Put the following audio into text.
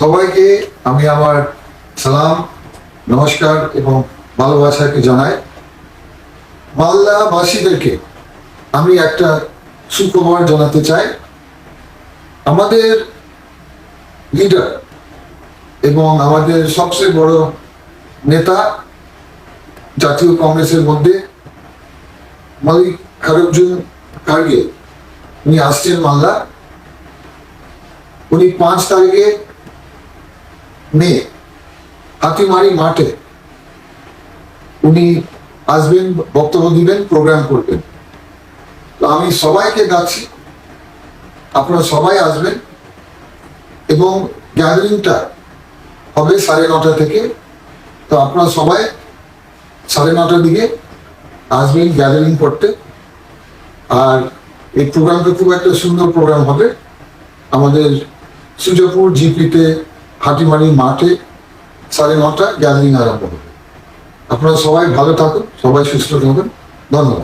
সবাইকে আমি আমার সালাম, নমস্কার এবং ভালোবাসাকে জানাই। মালদাবাসীদেরকে আমি একটা সুখবর জানাতে চাই। আমাদের লিডার এবং আমাদের সবচেয়ে বড় নেতা জাতীয় কংগ্রেসের মধ্যে মালিক খারুজ্জুন খার্গে, উনি আসছেন মালদা। উনি পাঁচ তারিখে মে হাতিমারি মাঠে উনি আসবেন, বক্তব্য দিবেন প্রোগ্রাম করবেন। তো আমি সবাইকে ডাকছি, আপনারা সবাই আসবেন এবং গ্যাদারিংটা হবে সাড়ে নটা থেকে। তো আপনারা সবাই সাড়ে নটার দিকে আসবেন গ্যাদারিং করতে। আর এই প্রোগ্রামটা খুব একটা সুন্দর প্রোগ্রাম হবে। আমাদের সুজাপুর জিপিতে হাটিমারি মাঠে সাড়ে নটা গ্যাদারিং আরম্ভ হবে। আপনারা সবাই ভালো থাকুন, সবাই সুস্থ থাকুন। ধন্যবাদ।